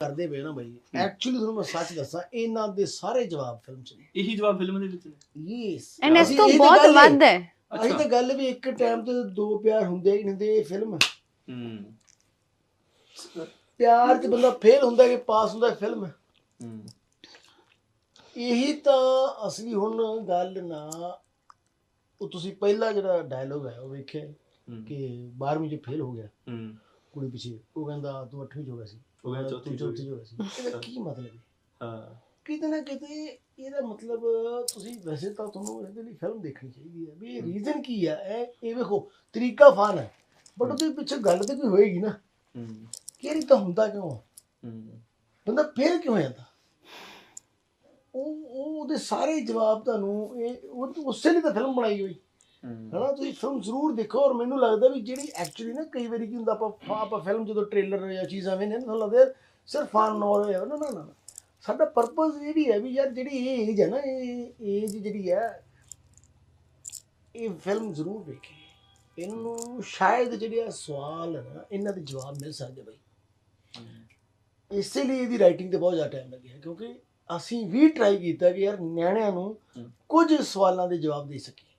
ਕਰਦੇ ਪਏ ਨਾ ਬਾਈ। ਐਕਚੁਅਲੀ ਤੁਹਾਨੂੰ ਮੈਂ ਸੱਚ ਦੱਸਾਂ ਇਹਨਾਂ ਦੇ ਸਾਰੇ ਜਵਾਬ ਫਿਲਮ 'ਚ ਨੇ। ਇਹੀ ਜਵਾਬ ਫਿਲਮ ਦੇ ਵਿੱਚ ਨੇ? ਯੈਸ ਐਂਡ ਇਸ ਤੋਂ ਬਹੁਤ ਵੱਧ ਹੈ। ਅਸੀਂ ਤਾਂ ਗੱਲ ਵੀ ਇੱਕ ਟਾਈਮ ਤੇ ਦੋ ਪਿਆਰ ਹੁੰਦੇ ਹੀ ਨਹੀਂ ਹੁੰਦੇ ਇਹ ਫਿਲਮ ਹੂੰ। ਪਿਆਰ 'ਚ ਬੰਦਾ ਫੇਲ ਹੁੰਦਾ ਕਿ ਪਾਸ ਹੁੰਦਾ ਫਿਲਮ ਹੂੰ। ਇਹੀ ਤਾਂ ਅਸਲੀ ਹੁਣ ਗੱਲ ਨਾ ਉਹ ਤੁਸੀਂ ਪਹਿਲਾ ਜਿਹੜਾ ਡਾਇਲੋਗ ਹੈ ਉਹ ਵੇਖਿਆ ਕਿ 12ਵੀਂ 'ਚ ਫੇਲ ਹੋ ਗਿਆ। ਹੂੰ। ਕੁੜੀ ਪਿੱਛੇ ਉਹ ਕਹਿੰਦਾ ਤੂੰ 8ਵੀਂ 'ਚ ਹੋ ਗਿਆ ਸੀ। ਉਹ ਕਹਿੰਦਾ ਚੌਥੀ ਚੌਥੀ 'ਚ ਹੋ ਗਿਆ ਸੀ। ਇਹਦਾ ਕੀ ਮਤਲਬ ਹੈ? ਹਾਂ। ਕਿਤੇ ਨਾ ਕਿਤੇ ਇਹਦਾ ਮਤਲਬ ਤੁਸੀਂ ਵੈਸੇ ਤਾਂ ਤੁਹਾਨੂੰ ਇਹਦੇ ਲਈ ਫਿਲਮ ਦੇਖਣੀ ਚਾਹੀਦੀ ਹੈ। ਵੀ ਇਹ ਰੀਜ਼ਨ ਕੀ ਹੈ? ਇਹ ਇਹ ਵੇਖੋ ਤਰੀਕਾ ਫਨ ਹੈ। ਬਟ ਉਹਦੇ ਪਿੱਛੇ ਗੱਲ ਤੇ ਕੋਈ ਹੋਏਗੀ ਨਾ। ਹੂੰ। ਕਿ ਇਹ ਤਾਂ ਹੁੰਦਾ ਕਿਉਂ? ਬੰਦਾ ਫੇਰ ਕਿਉਂ ਜਾਂਦਾ? ਉਹ ਉਹ ਉਹਦੇ ਸਾਰੇ ਜਵਾਬ ਤੁਹਾਨੂੰ ਇਹ ਉਹ ਉਸੇ ਲਈ ਤਾਂ ਫਿਲਮ ਬਣਾਈ ਹੋਈ। ਹਨਾ ਤੁਸੀਂ ਫਿਲਮ ਜ਼ਰੂਰ ਦੇਖੋ ਔਰ ਮੈਨੂੰ ਲੱਗਦਾ ਵੀ ਜਿਹੜੀ ਐਕਚੁਅਲੀ ਨਾ ਕਈ ਵਾਰੀ ਕੀ ਹੁੰਦਾ ਆਪਾਂ ਆਪਾਂ ਫਿਲਮ ਜਦੋਂ ਟ੍ਰੇਲਰ ਜਾਂ ਚੀਜ਼ਾਂ ਵੇਖਦੇ ਨੇ ਤੁਹਾਨੂੰ ਲੱਗਦਾ ਸਿਰਫ ਫਨ ਔਰ ਨਾ ਨਾ ਨਾ ਸਾਡਾ ਪਰਪਸ ਇਹ ਵੀ ਹੈ ਵੀ ਯਾਰ ਜਿਹੜੀ ਏਜ ਹੈ ਨਾ ਇਹ ਏਜ ਜਿਹੜੀ ਹੈ ਇਹ ਫਿਲਮ ਜ਼ਰੂਰ ਵੇਖੇ। ਇਹਨੂੰ ਸ਼ਾਇਦ ਜਿਹੜੇ ਸਵਾਲ ਹੈ ਨਾ ਇਹਨਾਂ ਦੇ ਜਵਾਬ ਮਿਲ ਸਕਦੇ ਬਈ। ਇਸੇ ਲਈ ਇਹਦੀ ਰਾਈਟਿੰਗ ਤੇ ਬਹੁਤ ਜ਼ਿਆਦਾ ਟਾਈਮ ਲੱਗਿਆ ਕਿਉਂਕਿ ਅਸੀਂ ਵੀ ਟਰਾਈ ਕੀਤਾ ਕਿ ਯਾਰ ਨਿਆਣਿਆਂ ਨੂੰ। ਕੁਝ ਸਵਾਲਾਂ ਦੇ ਜਵਾਬ ਦੇ ਸਕੀਏ।